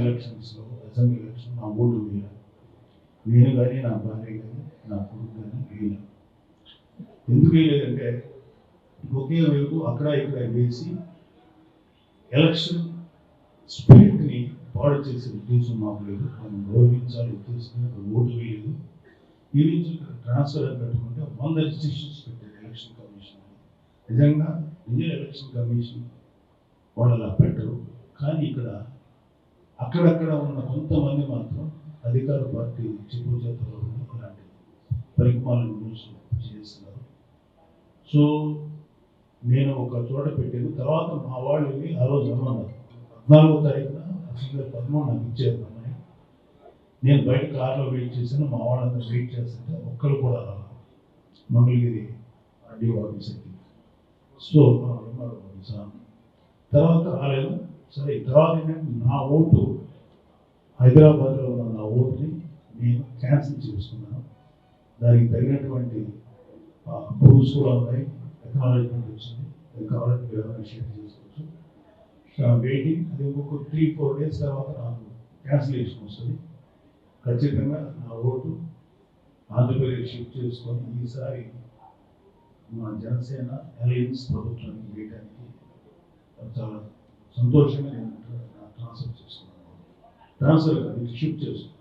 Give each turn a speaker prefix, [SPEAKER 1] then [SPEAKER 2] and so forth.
[SPEAKER 1] ఎలక్షన్స్లో assembly election నా vote వేయాలి నేను కానీ నా భార్య కానీ నా కొడుకు కానీ వేయాలి ఎందుకు వేయలేదంటే ఒకే వైపు అక్కడ ఇక్కడ వేసి ఎలక్షన్ స్పిరిట్ని పాడు చేసే ఉద్దేశం మాకు లేదు. మనం గౌరవించాలి ఉద్దేశం ఓటు వేయలేదు. ఈ నుంచి ట్రాన్స్ఫర్ పెట్టుకుంటే వంద రిజిస్ట్రేషన్స్ పెట్టారు ఎలక్షన్ కమిషన్ నిజంగా ఇండియన్ ఎలక్షన్ కమిషన్ వాళ్ళు అలా పెట్టరు. కానీ ఇక్కడ అక్కడక్కడ ఉన్న కొంతమంది మాత్రం అధికార పార్టీ చెప్పు చేతలో ఇలాంటి పరిమాణాలను న్యూస్ చేస్తున్నారు. సో నేను ఒక చోట పెట్టాను. తర్వాత మా వాళ్ళు వెళ్ళి ఆ రోజు రమ్మన్నారు. పద్నాలుగో తారీఖున అసలు నాకు ఇచ్చారు అమ్మాయి. నేను బయట కార్లో వెయిట్ చేశాను. మా వాళ్ళంతా వెయిట్ చేస్తుంటే ఒక్కరు కూడా రాలేదు. మంగళగిరి ఆర్డీఓ ఆఫీసర్కి. సో తర్వాత రాలేదు. సరే తర్వాత నా ఓటు హైదరాబాద్లో ఉన్న నా ఓటుని నేను క్యాన్సిల్ చేసుకున్నాను. దానికి తగినటువంటి ప్రూఫ్స్ కూడా ఉన్నాయి. ఎక్నాలజ్మెంట్ వచ్చింది. అది కావాలంటే మీరు ఎవరైనా షేర్ చేసుకోవచ్చు. వెయిటింగ్ అది ఇంకొక త్రీ ఫోర్ డేస్ తర్వాత నాకు క్యాన్సిలేషన్ వస్తుంది. ఖచ్చితంగా నా ఓటు ఆంధ్రప్రదేశ్ షిఫ్ట్ చేసుకొని ఈసారి మా జనసేన అలయన్స్ ప్రభుత్వానికి వేయడానికి చాలా సంతోషంగా నేను ట్రాన్స్ఫర్ చేసుకున్నాను ట్రాన్స్ఫర్ కాదు షిఫ్ట్ చేసుకున్నాను